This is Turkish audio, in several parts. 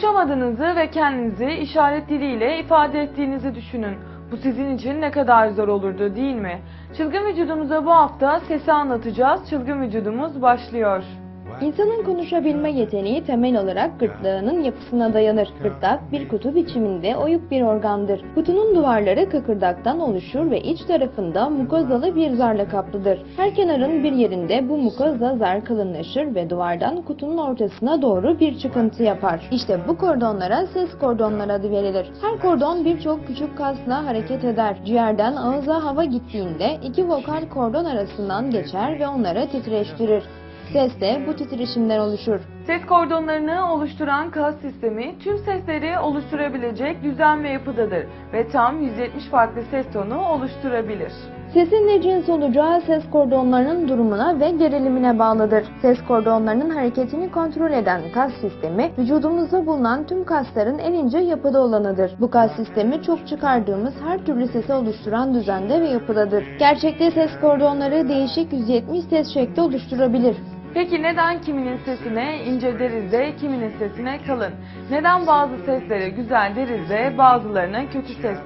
Konuşamadığınızı ve kendinizi işaret diliyle ifade ettiğinizi düşünün. Bu sizin için ne kadar zor olurdu değil mi? Çılgın vücudumuza bu hafta sesi anlatacağız. Çılgın vücudumuz başlıyor. İnsanın konuşabilme yeteneği temel olarak gırtlağının yapısına dayanır. Gırtlak bir kutu biçiminde oyuk bir organdır. Kutunun duvarları kıkırdaktan oluşur ve iç tarafında mukozalı bir zarla kaplıdır. Her kenarın bir yerinde bu mukoza zar kalınlaşır ve duvardan kutunun ortasına doğru bir çıkıntı yapar. İşte bu kordonlara ses kordonları adı verilir. Her kordon birçok küçük kasla hareket eder. Ciğerden ağıza hava gittiğinde iki vokal kordon arasından geçer ve onları titreştirir. Ses de bu titreşimden oluşur. Ses kordonlarını oluşturan kas sistemi tüm sesleri oluşturabilecek düzen ve yapıdadır ve tam 170 farklı ses tonu oluşturabilir. Sesin ne cins olacağı ses kordonlarının durumuna ve gerilimine bağlıdır. Ses kordonlarının hareketini kontrol eden kas sistemi, vücudumuzda bulunan tüm kasların en ince yapıda olanıdır. Bu kas sistemi çok çıkardığımız her türlü sesi oluşturan düzende ve yapıdadır. Gerçekte ses kordonları değişik 170 ses şekli oluşturabilir. Peki neden kiminin sesine ince deriz de kiminin sesine kalın? Neden bazı seslere güzel deriz de bazılarına kötü ses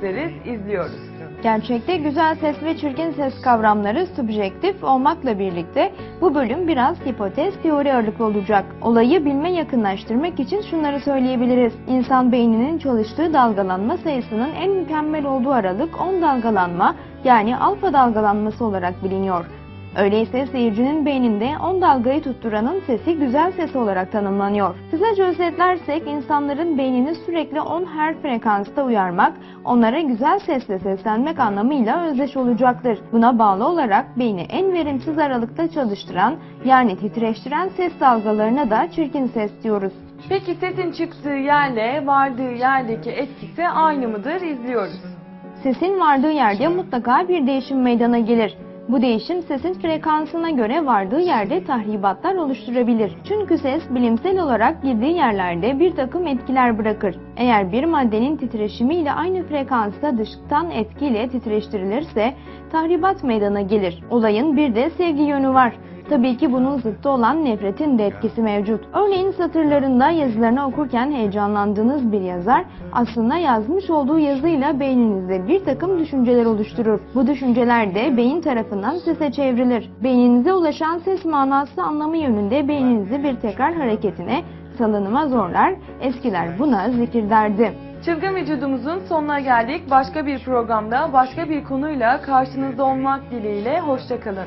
izliyoruz. Gerçekte güzel ses ve çirkin ses kavramları subjektif olmakla birlikte bu bölüm biraz hipotez teori ağırlıklı olacak. Olayı bilme yakınlaştırmak için şunları söyleyebiliriz. İnsan beyninin çalıştığı dalgalanma sayısının en mükemmel olduğu aralık 10 dalgalanma yani alfa dalgalanması olarak biliniyor. Öyleyse seyircinin beyninde 10 dalgayı tutturanın sesi güzel ses olarak tanımlanıyor. Kısaca özetlersek insanların beynini sürekli 10 her frekansta uyarmak, onlara güzel sesle seslenmek anlamıyla özdeş olacaktır. Buna bağlı olarak beyni en verimsiz aralıkta çalıştıran yani titreştiren ses dalgalarına da çirkin ses diyoruz. Peki sesin çıktığı yerle vardığı yerdeki etkisi aynı mıdır izliyoruz. Sesin vardığı yerde mutlaka bir değişim meydana gelir. Bu değişim sesin frekansına göre vardığı yerde tahribatlar oluşturabilir. Çünkü ses bilimsel olarak girdiği yerlerde bir takım etkiler bırakır. Eğer bir maddenin titreşimiyle aynı frekansta dıştan etkiyle titreştirilirse tahribat meydana gelir. Olayın bir de sevgi yönü var. Tabii ki bunun zıttı olan nefretin de etkisi mevcut. Örneğin satırlarında yazılarını okurken heyecanlandığınız bir yazar aslında yazmış olduğu yazıyla beyninizde bir takım düşünceler oluşturur. Bu düşünceler de beyin tarafından sese çevrilir. Beyninize ulaşan ses manası anlamı yönünde beyninizi bir tekrar hareketine, salınıma zorlar, eskiler buna zikir derdi. Çılgın vücudumuzun sonuna geldik. Başka bir programda başka bir konuyla karşınızda olmak dileğiyle hoşçakalın.